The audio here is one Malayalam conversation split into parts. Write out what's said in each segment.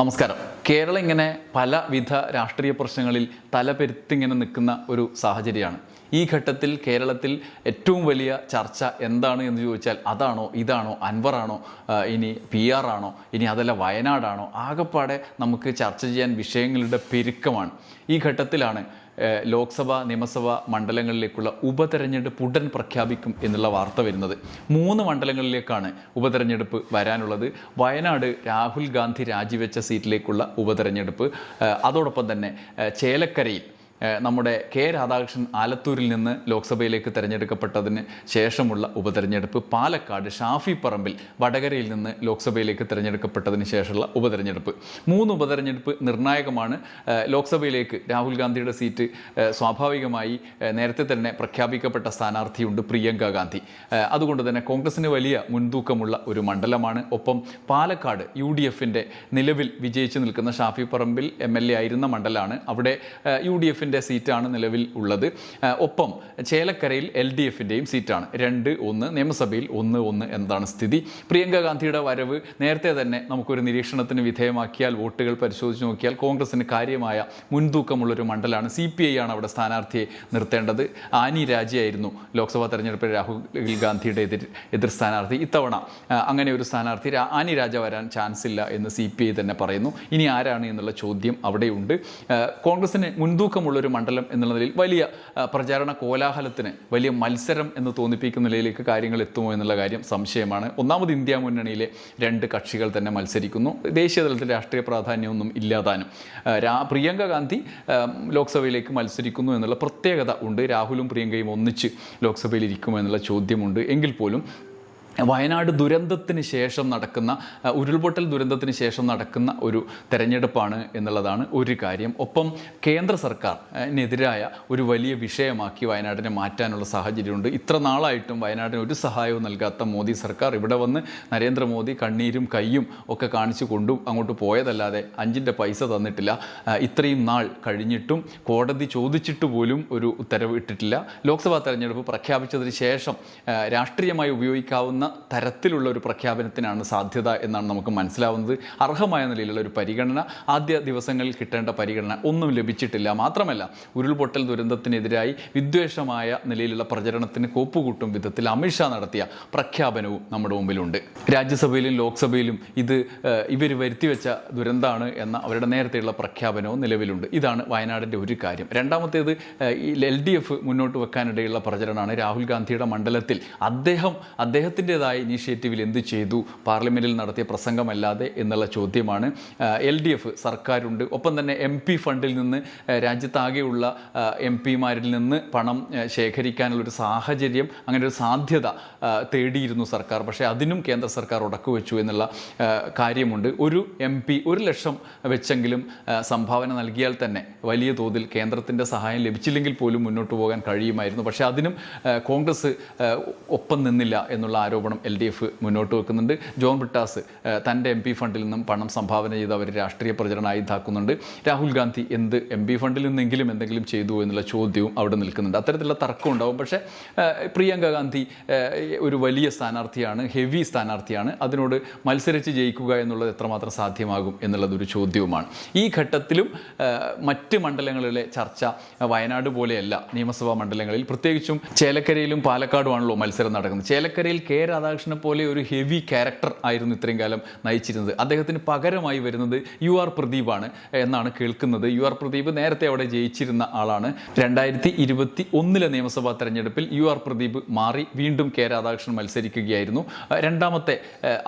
നമസ്കാരം. കേരളം ഇങ്ങനെ പലവിധ രാഷ്ട്രീയ പ്രശ്നങ്ങളിൽ തലപെരുത്തിങ്ങനെ നിൽക്കുന്ന ഒരു സാഹചര്യമാണ്. ഈ ഘട്ടത്തിൽ കേരളത്തിൽ ഏറ്റവും വലിയ ചർച്ച എന്താണ് എന്ന് ചോദിച്ചാൽ അതാണോ ഇതാണോ അൻവറാണോ ഇനി പി ആർ ആണോ ഇനി അതല്ല വയനാടാണോ ആകെപ്പാടെ നമുക്ക് ചർച്ച ചെയ്യാൻ വിഷയങ്ങളുടെ പെരുക്കമാണ്. ഈ ഘട്ടത്തിലാണ് ലോക്സഭ നിയമസഭാ മണ്ഡലങ്ങളിലേക്കുള്ള ഉപതെരഞ്ഞെടുപ്പ് ഉടൻ പ്രഖ്യാപിക്കും എന്നുള്ള വാർത്ത വരുന്നത്. മൂന്ന് മണ്ഡലങ്ങളിലേക്കാണ് ഉപതെരഞ്ഞെടുപ്പ് വരാനുള്ളത്. വയനാട് രാഹുൽ ഗാന്ധി രാജിവെച്ച സീറ്റിലേക്കുള്ള ഉപതെരഞ്ഞെടുപ്പ്. അതോടൊപ്പം തന്നെ ചേലക്കരയിൽ നമ്മുടെ കെ രാധാകൃഷ്ണൻ ആലത്തൂരിൽ നിന്ന് ലോക്സഭയിലേക്ക് തിരഞ്ഞെടുക്കപ്പെട്ടതിന് ശേഷമുള്ള ഉപതെരഞ്ഞെടുപ്പ് പാലക്കാട് ഷാഫി പറമ്പിൽ വടകരയിൽ നിന്ന് ലോക്സഭയിലേക്ക് തിരഞ്ഞെടുക്കപ്പെട്ടതിന് ശേഷമുള്ള ഉപതെരഞ്ഞെടുപ്പ്. മൂന്ന് ഉപതെരഞ്ഞെടുപ്പ് നിർണായകമാണ്. ലോക്സഭയിലേക്ക് രാഹുൽ ഗാന്ധിയുടെ സീറ്റ് സ്വാഭാവികമായി നേരത്തെ തന്നെ പ്രഖ്യാപിക്കപ്പെട്ട സ്ഥാനാർത്ഥിയുണ്ട് പ്രിയങ്ക ഗാന്ധി. അതുകൊണ്ട് തന്നെ കോൺഗ്രസിന് വലിയ മുൻതൂക്കമുള്ള ഒരു മണ്ഡലമാണ്. ഒപ്പം പാലക്കാട് യു ഡി എഫിന്റെ നിലവിൽ വിജയിച്ചു നിൽക്കുന്ന Shafi Parambil M L A ആയിരുന്ന മണ്ഡലമാണ് അവിടെ യു ഡി എഫിന്റെ സീറ്റാണ് നിലവിൽ ഉള്ളത്. ഒപ്പം ചേലക്കരയിൽ എൽ ഡി എഫിന്റെയും സീറ്റാണ്. രണ്ട് ഒന്ന് നിയമസഭയിൽ ഒന്ന് ഒന്ന് എന്താണ് സ്ഥിതി. പ്രിയങ്ക ഗാന്ധിയുടെ വരവ് നേരത്തെ തന്നെ നമുക്കൊരു നിരീക്ഷണത്തിന് വിധേയമാക്കിയാൽ വോട്ടുകൾ പരിശോധിച്ച് നോക്കിയാൽ കോൺഗ്രസിന് കാര്യമായ മുൻതൂക്കമുള്ളൊരു മണ്ഡലമാണ് സി പി ഐ ആണ് അവിടെ സ്ഥാനാർത്ഥിയെ നിർത്തേണ്ടത്. ആനി രാജയായിരുന്നു ലോക്സഭാ തെരഞ്ഞെടുപ്പിൽ രാഹുൽ ഗാന്ധിയുടെ എതിർ എതിർ സ്ഥാനാർത്ഥി. ഇത്തവണ അങ്ങനെ ഒരു സ്ഥാനാർത്ഥി ആനി രാജ വരാൻ ചാൻസ് ഇല്ല എന്ന് സി പി ഐ തന്നെ പറയുന്നു. ഇനി ആരാണ് എന്നുള്ള ചോദ്യം അവിടെയുണ്ട്. കോൺഗ്രസിന് മുൻതൂക്കമുള്ള ഒരു മണ്ഡലം എന്നുള്ള നിലയിൽ വലിയ പ്രചാരണ കോലാഹലത്തിന് വലിയ മത്സരം എന്ന് തോന്നിപ്പിക്കുന്ന നിലയിലേക്ക് കാര്യങ്ങൾ എത്തുമോ എന്നുള്ള കാര്യം സംശയമാണ്. ഒന്നാമത് ഇന്ത്യ മുന്നണിയിലെ രണ്ട് കക്ഷികൾ തന്നെ മത്സരിക്കുന്നു. ദേശീയ തലത്തിൽ രാഷ്ട്രീയ പ്രാധാന്യമൊന്നും ഇല്ലാതാനും പ്രിയങ്ക ഗാന്ധി ലോക്സഭയിലേക്ക് മത്സരിക്കുന്നു എന്നുള്ള പ്രത്യേകത ഉണ്ട്. രാഹുലും പ്രിയങ്കയും ഒന്നിച്ച് ലോക്സഭയിൽ ഇരിക്കുമോ എന്നുള്ള ചോദ്യമുണ്ട്. എങ്കിൽ പോലും വയനാട് ദുരന്തത്തിന് ശേഷം നടക്കുന്ന ഉരുൾപൊട്ടൽ ദുരന്തത്തിന് ശേഷം നടക്കുന്ന ഒരു തെരഞ്ഞെടുപ്പാണ് എന്നുള്ളതാണ് ഒരു കാര്യം. ഒപ്പം കേന്ദ്ര സർക്കാരിനെതിരായ ഒരു വലിയ വിഷയമാക്കി വയനാടിനെ മാറ്റാനുള്ള സാഹചര്യമുണ്ട്. ഇത്ര നാളായിട്ടും വയനാടിന് ഒരു സഹായവും നൽകാത്ത മോദി സർക്കാർ ഇവിടെ വന്ന് നരേന്ദ്രമോദി കണ്ണീരും കയ്യും ഒക്കെ കാണിച്ചു കൊണ്ടും അങ്ങോട്ട് പോയതല്ലാതെ അഞ്ചിന്റെ പൈസ തന്നിട്ടില്ല. ഇത്രയും നാൾ കഴിഞ്ഞിട്ടും കോടതി ചോദിച്ചിട്ട് പോലും ഒരു ഉത്തരവ് ഇട്ടിട്ടില്ല. ലോക്സഭാ തെരഞ്ഞെടുപ്പ് പ്രഖ്യാപിച്ചതിന് ശേഷം രാഷ്ട്രീയമായി ഉപയോഗിക്കാവുന്ന തരത്തിലുള്ള ഒരു പ്രഖ്യാപനത്തിനാണ് സാധ്യത എന്നാണ് നമുക്ക് മനസ്സിലാവുന്നത്. അർഹമായ നിലയിലുള്ള ഒരു പരിഗണന ആദ്യ ദിവസങ്ങളിൽ കിട്ടേണ്ട പരിഗണന ഒന്നും ലഭിച്ചിട്ടില്ല. മാത്രമല്ല ഉരുൾപൊട്ടൽ ദുരന്തത്തിനെതിരായി വിദ്വേഷമായ നിലയിലുള്ള പ്രചരണത്തിന് കോപ്പുകൂട്ടും വിധത്തിൽ അമിത്ഷാ നടത്തിയ പ്രഖ്യാപനവും നമ്മുടെ മുമ്പിലുണ്ട്. രാജ്യസഭയിലും ലോക്സഭയിലും ഇത് ഇവർ വരുത്തിവെച്ച ദുരന്തമാണ് എന്ന അവരുടെ നേരത്തെയുള്ള പ്രഖ്യാപനവും നിലവിലുണ്ട്. ഇതാണ് വയനാടിന്റെ ഒരു കാര്യം. രണ്ടാമത്തേത് എൽ ഡി എഫ് മുന്നോട്ട് വെക്കാനിടയുള്ള പ്രചരണമാണ് രാഹുൽ ഗാന്ധിയുടെ മണ്ഡലത്തിൽ. അദ്ദേഹം അദ്ദേഹത്തിന്റെതായ ഇനീഷ്യേറ്റീവിൽ എന്ത് ചെയ്തു? പാർലമെന്റിൽ നടത്തിയ പ്രസംഗമല്ലാതെ എന്നുള്ള ചോദ്യമാണ്. എൽ ഡി എഫ് സർക്കാരുണ്ട്. ഒപ്പം തന്നെ എം പി ഫണ്ടിൽ നിന്ന് രാജ്യത്താകെയുള്ള എം പിമാരിൽ നിന്ന് പണം ശേഖരിക്കാനുള്ളൊരു സാഹചര്യം അങ്ങനെ ഒരു സാധ്യത തേടിയിരുന്നു സർക്കാർ. പക്ഷേ അതിനും കേന്ദ്ര സർക്കാർ ഉടക്കു വെച്ചു എന്നുള്ള കാര്യമുണ്ട്. ഒരു എം പി ഒരു ലക്ഷം വെച്ചെങ്കിലും സംഭാവന നൽകിയാൽ തന്നെ വലിയ തോതിൽ കേന്ദ്രത്തിന്റെ സഹായം ലഭിച്ചില്ലെങ്കിൽ പോലും മുന്നോട്ട് പോകാൻ കഴിയുമായിരുന്നു. പക്ഷേ അതിനും കോൺഗ്രസ് ഒപ്പം നിന്നില്ല എന്നുള്ള ആരോപണം എൽ ഡി എഫ് മുന്നോട്ട് വെക്കുന്നുണ്ട്. ജോൺ ബ്രിട്ടാസ് തന്റെ എം പി ഫണ്ടിൽ നിന്നും പണം സംഭാവന ചെയ്ത് അവർ രാഷ്ട്രീയ പ്രചരണം ആയുധാക്കുന്നുണ്ട് രാഹുൽ ഗാന്ധി എന്ത് എം പി ഫണ്ടിൽ നിന്നെങ്കിലും എന്തെങ്കിലും ചെയ്തു എന്നുള്ള ചോദ്യവും അവിടെ നിൽക്കുന്നുണ്ട്. അത്തരത്തിലുള്ള തർക്കം ഉണ്ടാവും. പക്ഷേ പ്രിയങ്ക ഗാന്ധി ഒരു വലിയ സ്ഥാനാർത്ഥിയാണ് ഹെവി സ്ഥാനാർത്ഥിയാണ്. അതിനോട് മത്സരിച്ച് ജയിക്കുക എന്നുള്ളത് എത്രമാത്രം സാധ്യമാകും എന്നുള്ളതൊരു ചോദ്യവുമാണ്. ഈ ഘട്ടത്തിലും മറ്റ് മണ്ഡലങ്ങളിലെ ചർച്ച വയനാട് പോലെയല്ല. നിയമസഭാ മണ്ഡലങ്ങളിൽ പ്രത്യേകിച്ചും ചേലക്കരയിലും പാലക്കാടുമാണല്ലോ മത്സരം നടക്കുന്നത്. ചേലക്കരയിൽ കെ രാധാകൃഷ്ണനെ പോലെ ഒരു ഹെവി ക്യാരക്ടർ ആയിരുന്നു ഇത്രയും കാലം നയിച്ചിരുന്നത്. അദ്ദേഹത്തിന് പകരമായി വരുന്നത് യു ആർ പ്രദീപാണ് എന്നാണ് കേൾക്കുന്നത്. യു ആർ പ്രദീപ് നേരത്തെ അവിടെ ജയിച്ചിരുന്ന ആളാണ്. രണ്ടായിരത്തി ഇരുപത്തി ഒന്നിലെ നിയമസഭാ തെരഞ്ഞെടുപ്പിൽ യു ആർ പ്രദീപ് മാറി വീണ്ടും കെ രാധാകൃഷ്ണൻ മത്സരിക്കുകയായിരുന്നു. രണ്ടാമത്തെ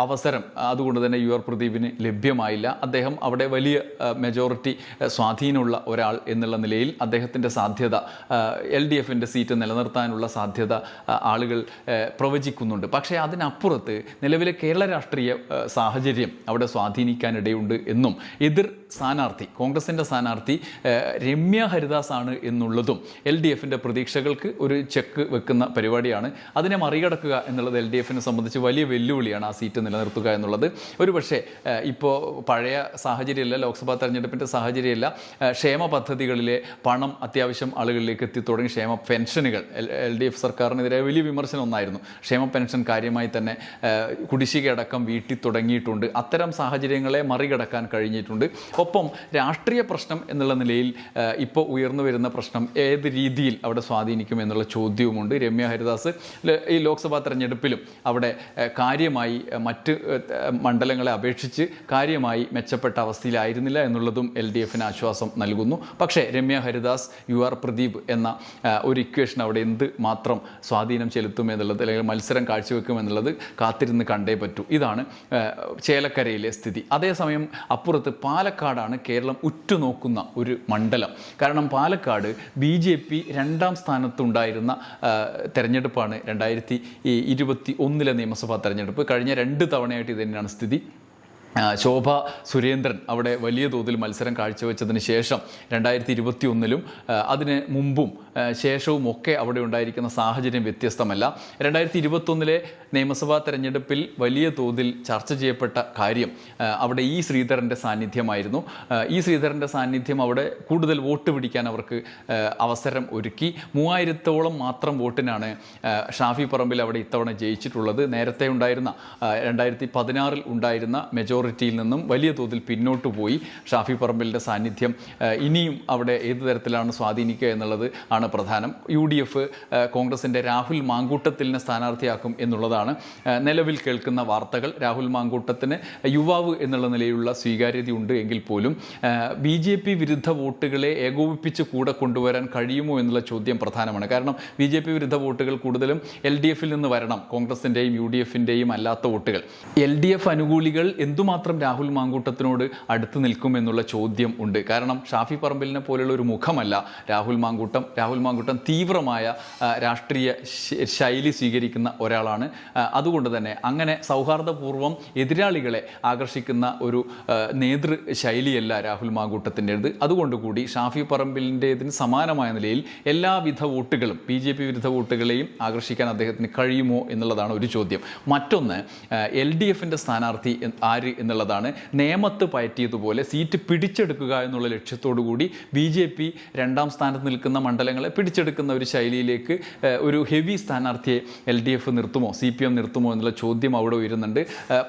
അവസരം അതുകൊണ്ട് തന്നെ യു ആർ പ്രദീപിന് ലഭ്യമായില്ല. അദ്ദേഹം അവിടെ വലിയ മെജോറിറ്റി സ്വാധീനമുള്ള ഒരാൾ എന്നുള്ള നിലയിൽ അദ്ദേഹത്തിന്റെ സാധ്യത എൽ ഡി എഫിന്റെ സീറ്റ് നിലനിർത്താനുള്ള സാധ്യത ആളുകൾ പ്രവചിക്കുന്നുണ്ട്. പക്ഷേ അതിനപ്പുറത്ത് നിലവിലെ കേരള രാഷ്ട്രീയ സാഹചര്യം അവിടെ സ്വാധീനിക്കാനിടയുണ്ട് എന്നും എതിർ സ്ഥാനാർത്ഥി കോൺഗ്രസിന്റെ സ്ഥാനാർത്ഥി രമ്യ ഹരിദാസ് ആണ് എന്നുള്ളതും എൽ ഡി എഫിന്റെ പ്രതീക്ഷകൾക്ക് ഒരു ചെക്ക് വെക്കുന്ന പരിപാടിയാണ്. അതിനെ മറികടക്കുക എന്നുള്ളത് എൽ ഡി എഫിനെ സംബന്ധിച്ച് വലിയ വെല്ലുവിളിയാണ് ആ സീറ്റ് നിലനിർത്തുക എന്നുള്ളത്. ഒരു പക്ഷേ ഇപ്പോൾ പഴയ സാഹചര്യമല്ല ലോക്സഭാ തെരഞ്ഞെടുപ്പിന്റെ സാഹചര്യമല്ല ക്ഷേമ പദ്ധതികളിലെ പണം അത്യാവശ്യം ആളുകളിലേക്ക് എത്തി തുടങ്ങി ക്ഷേമ പെൻഷനുകൾ. എൽ ഡി എഫ് സർക്കാരിനെതിരെ വലിയ വിമർശനം ഒന്നായിരുന്നു. ക്ഷേമ പെൻഷൻ കാര്യമായി തന്നെ കുടിശ്ശികയടക്കം വീട്ടി തുടങ്ങിയിട്ടുണ്ട് അത്തരം സാഹചര്യങ്ങളെ മറികടക്കാൻ കഴിഞ്ഞിട്ടുണ്ട്. ഒപ്പം രാഷ്ട്രീയ പ്രശ്നം എന്നുള്ള നിലയിൽ ഇപ്പോൾ ഉയർന്നു വരുന്ന പ്രശ്നം ഏത് രീതിയിൽ അവിടെ സ്വാധീനിക്കും എന്നുള്ള ചോദ്യവുമുണ്ട്. രമ്യ ഹരിദാസ് ഈ ലോക്സഭാ തെരഞ്ഞെടുപ്പിലും അവിടെ കാര്യമായി മറ്റ് മണ്ഡലങ്ങളെ അപേക്ഷിച്ച് കാര്യമായി മെച്ചപ്പെട്ട അവസ്ഥയിലായിരുന്നില്ല എന്നുള്ളതും എൽ ഡി എഫിന് ആശ്വാസം നൽകുന്നു. പക്ഷേ രമ്യ ഹരിദാസ് യു ആർ പ്രദീപ് എന്ന ഒരു ഇക്വേഷൻ അവിടെ എന്ത് മാത്രം സ്വാധീനം ചെലുത്തും എന്നുള്ളത് അല്ലെങ്കിൽ മത്സരം കാഴ്ചവെക്കും എന്നുള്ളത് കാത്തിരുന്ന് കണ്ടേ പറ്റൂ. ഇതാണ് ചേലക്കരയിലെ സ്ഥിതി. അതേസമയം അപ്പുറത്ത് പാലക്കാടാണ് കേരളം ഉറ്റുനോക്കുന്ന ഒരു മണ്ഡലം. കാരണം പാലക്കാട് ബി ജെ പി രണ്ടാം സ്ഥാനത്തുണ്ടായിരുന്ന തെരഞ്ഞെടുപ്പാണ് രണ്ടായിരത്തി ഇരുപത്തി ഒന്നിലെ നിയമസഭാ തെരഞ്ഞെടുപ്പ്. കഴിഞ്ഞ രണ്ട് തവണയായിട്ട് ഇത് തന്നെയാണ് സ്ഥിതി. ശോഭ സുരേന്ദ്രൻ അവിടെ വലിയ തോതിൽ മത്സരം കാഴ്ചവെച്ചതിന് ശേഷം രണ്ടായിരത്തി ഇരുപത്തി ഒന്നിലും അതിന് മുമ്പും ശേഷവും ഒക്കെ അവിടെ ഉണ്ടായിരിക്കുന്ന സാഹചര്യം വ്യത്യസ്തമല്ല. രണ്ടായിരത്തി ഇരുപത്തൊന്നിലെ നിയമസഭാ തെരഞ്ഞെടുപ്പിൽ വലിയ തോതിൽ ചർച്ച ചെയ്യപ്പെട്ട കാര്യം അവിടെ ഈ ശ്രീധരന്റെ സാന്നിധ്യമായിരുന്നു. ഈ ശ്രീധരന്റെ സാന്നിധ്യം അവിടെ കൂടുതൽ വോട്ട് പിടിക്കാൻ അവർക്ക് അവസരം ഒരുക്കി. മൂവായിരത്തോളം മാത്രം വോട്ടിനാണ് ഷാഫി പറമ്പിൽ അവിടെ ഇത്തവണ ജയിച്ചിട്ടുള്ളത്. നേരത്തെ ഉണ്ടായിരുന്ന രണ്ടായിരത്തി പതിനാറിൽ ഉണ്ടായിരുന്ന മെജോറിറ്റിയിൽ നിന്നും വലിയ തോതിൽ പിന്നോട്ട് പോയി. ഷാഫി പറമ്പിലിന്റെ സാന്നിധ്യം ഇനിയും അവിടെ ഏത് തരത്തിലാണ് സ്വാധീനിക്കുക എന്നുള്ളത് ആണ് പ്രധാനം. യു ഡി എഫ് കോൺഗ്രസിന്റെ രാഹുൽ മാങ്കൂട്ടത്തിലിനെ സ്ഥാനാർത്ഥിയാക്കും എന്നുള്ളതാണ് നിലവിൽ കേൾക്കുന്ന വാർത്തകൾ. രാഹുൽ മാങ്കൂട്ടത്തിന് യുവാവ് എന്നുള്ള നിലയിലുള്ള സ്വീകാര്യതയുണ്ട് എങ്കിൽ പോലും ബി ജെ പി വിരുദ്ധ വോട്ടുകളെ ഏകോപിപ്പിച്ച് കൂടെ കൊണ്ടുവരാൻ കഴിയുമോ എന്നുള്ള ചോദ്യം പ്രധാനമാണ്. കാരണം ബി ജെ പി വിരുദ്ധ വോട്ടുകൾ കൂടുതലും എൽ ഡി എഫിൽ നിന്ന് വരണം കോൺഗ്രസിന്റെയും യു ഡി എഫിന്റെയും അല്ലാത്ത വോട്ടുകൾ. എൽ ഡി എഫ് അനുകൂലികൾ എന്തുമാത്രം രാഹുൽ മാങ്കൂട്ടത്തിനോട് അടുത്ത് നിൽക്കും എന്നുള്ള ചോദ്യം ഉണ്ട്. കാരണം ഷാഫി പറമ്പിലിനെ പോലെയുള്ള ഒരു മുഖമല്ല രാഹുൽ മാങ്കൂട്ടം. രാഹുൽ മാങ്കൂട്ടം തീവ്രമായ രാഷ്ട്രീയ ശൈലി സ്വീകരിക്കുന്ന ഒരാളാണ്. അതുകൊണ്ട് തന്നെ അങ്ങനെ സൗഹാർദ്ദപൂർവം എതിരാളികളെ ആകർഷിക്കുന്ന ഒരു നേതൃ ശൈലിയല്ല രാഹുൽ മാങ്കൂട്ടത്തിന്റെത്. അതുകൊണ്ടുകൂടി ഷാഫി പറമ്പിലിന്റെതിന് സമാനമായ നിലയിൽ എല്ലാവിധ വോട്ടുകളും ബി ജെ പി വിരുദ്ധ വോട്ടുകളെയും ആകർഷിക്കാൻ അദ്ദേഹത്തിന് കഴിയുമോ എന്നുള്ളതാണ് ഒരു ചോദ്യം. മറ്റൊന്ന് എൽ ഡി എഫിന്റെ സ്ഥാനാർത്ഥി ആര് എന്നുള്ളതാണ് നേമത്ത് പയറ്റിയതുപോലെ സീറ്റ് പിടിച്ചെടുക്കുക എന്നുള്ള ലക്ഷ്യത്തോടു കൂടി ബി ജെ പി രണ്ടാം സ്ഥാനത്ത് നിൽക്കുന്ന മണ്ഡലങ്ങളെ പിടിച്ചെടുക്കുന്ന ഒരു ശൈലിയിലേക്ക് ഒരു ഹെവി സ്ഥാനാർത്ഥിയെ എൽ ഡി എഫ് നിർത്തുമോ സി പി എം നിർത്തുമോ എന്നുള്ള ചോദ്യം അവിടെ ഉയരുന്നുണ്ട്.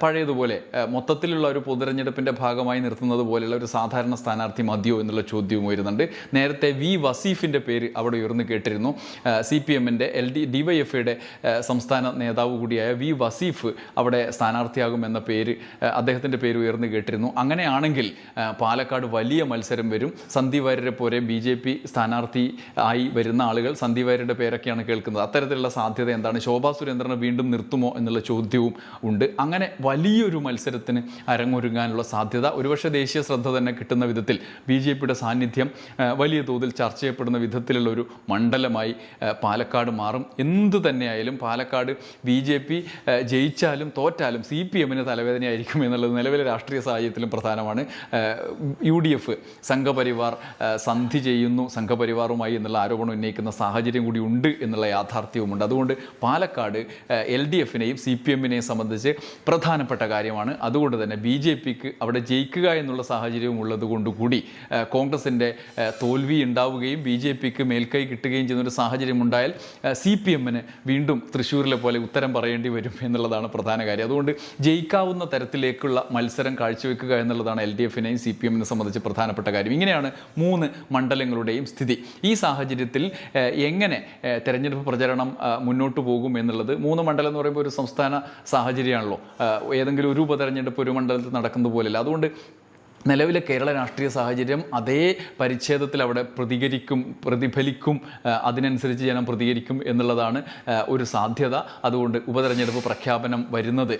പഴയതുപോലെ മൊത്തത്തിലുള്ള ഒരു പൊതുതെരഞ്ഞെടുപ്പിന്റെ ഭാഗമായി നിർത്തുന്നത് പോലെയുള്ള ഒരു സാധാരണ സ്ഥാനാർത്ഥി മതിയോ എന്നുള്ള ചോദ്യവും വരുന്നുണ്ട് നേരത്തെ വി വസീഫിന്റെ പേര് അവിടെ ഉയർന്നു കേട്ടിരുന്നു. സി പി എമ്മിന്റെ L D D Y F ഐയുടെ സംസ്ഥാന നേതാവ് കൂടിയായ വി വസീഫ് അവിടെ സ്ഥാനാർത്ഥിയാകുമെന്ന പേര് ഏഹ്, അദ്ദേഹത്തിന്റെ പേര് ഉയർന്നു കേട്ടിരുന്നു. അങ്ങനെയാണെങ്കിൽ പാലക്കാട് വലിയ മത്സരം വരും. സന്ദീപ് വാര്യരെ പോലെ ബി ജെ പി സ്ഥാനാർത്ഥി ആയി വരുന്ന ആളുകൾ സന്ദീപ് വാര്യരുടെ പേരൊക്കെയാണ് കേൾക്കുന്നത്. അത്തരത്തിലുള്ള സാധ്യത എന്താണ്? ശോഭാ സുരേന്ദ്രനെ വീണ്ടും നിർത്തുമോ എന്നുള്ള ചോദ്യവും ഉണ്ട്. അങ്ങനെ വലിയൊരു മത്സരത്തിന് അരങ്ങൊരുങ്ങാനുള്ള സാധ്യത ഒരുപക്ഷെ ദേശീയ ശ്രദ്ധ തന്നെ കിട്ടുന്ന വിധത്തിൽ ബി ജെ പിയുടെ സാന്നിധ്യം വലിയ തോതിൽ ചർച്ച ചെയ്യപ്പെടുന്ന വിധത്തിലുള്ള ഒരു മണ്ഡലമായി പാലക്കാട് മാറും. എന്തു തന്നെയായാലും പാലക്കാട് ബി ജെ പി ജയിച്ചാലും തോറ്റാലും സി പി എമ്മിന് തലവേദനയായിരിക്കും എന്നുള്ളത് നിലവിലെ രാഷ്ട്രീയ സാഹചര്യത്തിലും പ്രധാനമാണ്. യു ഡി എഫ് സംഘപരിവാർ സന്ധി ചെയ്യുന്നു സംഘപരിവാറുമായി എന്നുള്ള ആരോപണം ഉന്നയിക്കുന്ന സാഹചര്യം കൂടി ഉണ്ട് എന്നുള്ള യാഥാർത്ഥ്യവുമുണ്ട്. അതുകൊണ്ട് പാലക്കാട് എൽ ഡി എഫിനെയും സി പി എമ്മിനെയും സംബന്ധിച്ച് പ്രധാനപ്പെട്ട കാര്യമാണ്. അതുകൊണ്ട് തന്നെ ബി ജെ പിക്ക് അവിടെ ജയിക്കുക എന്നുള്ള സാഹചര്യവും ഉള്ളതുകൊണ്ട് കൂടി കോൺഗ്രസിന്റെ തോൽവി ഉണ്ടാവുകയും ബി ജെ പിക്ക് മേൽക്കൈ കിട്ടുകയും ചെയ്യുന്നൊരു സാഹചര്യം ഉണ്ടായാൽ സി പി എമ്മിന് വീണ്ടും തൃശ്ശൂരിലെ പോലെ ഉത്തരം പറയേണ്ടി വരും എന്നുള്ളതാണ് പ്രധാന കാര്യം. അതുകൊണ്ട് ജയിക്കാവുന്ന തരത്തിലേക്കുള്ള മത്സരം കാഴ്ചവെക്കുക എന്നുള്ളതാണ് എൽ ഡി എഫിനെയും സി പി എമ്മിനെ സംബന്ധിച്ച് പ്രധാനപ്പെട്ട കാര്യം. ഇങ്ങനെയാണ് മൂന്ന് മണ്ഡലങ്ങളുടെയും സ്ഥിതി. ഈ സാഹചര്യത്തിൽ എങ്ങനെ തെരഞ്ഞെടുപ്പ് പ്രചരണം മുന്നോട്ട് പോകും എന്നുള്ളത് മൂന്ന് മണ്ഡലം എന്ന് പറയുമ്പോൾ ഒരു സംസ്ഥാന സാഹചര്യമാണല്ലോ. ഏതെങ്കിലും ഒരു ഉപതെരഞ്ഞെടുപ്പ് ഒരു മണ്ഡലത്തിൽ നടക്കുന്നത് പോലെയല്ല അതുകൊണ്ട് നിലവിലെ കേരള രാഷ്ട്രീയ സാഹചര്യം അതേ പരിച്ഛേദത്തിൽ അവിടെ പ്രതികരിക്കും പ്രതിഫലിക്കും അതിനനുസരിച്ച് ജനം പ്രതികരിക്കും എന്നുള്ളതാണ് ഒരു സാധ്യത. അതുകൊണ്ട് ഉപതെരഞ്ഞെടുപ്പ് പ്രഖ്യാപനം വരുന്നത്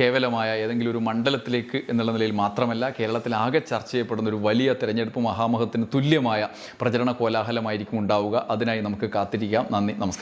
കേവലമായ ഏതെങ്കിലും ഒരു മണ്ഡലത്തിലേക്ക് എന്നുള്ള നിലയിൽ മാത്രമല്ല കേരളത്തിലാകെ ചർച്ച ചെയ്യപ്പെടുന്ന ഒരു വലിയ തെരഞ്ഞെടുപ്പ് മഹാമഹത്തിന് തുല്യമായ പ്രചരണ കോലാഹലമായിരിക്കും ഉണ്ടാവുക. അതിനായി നമുക്ക് കാത്തിരിക്കാം. നന്ദി നമസ്കാരം.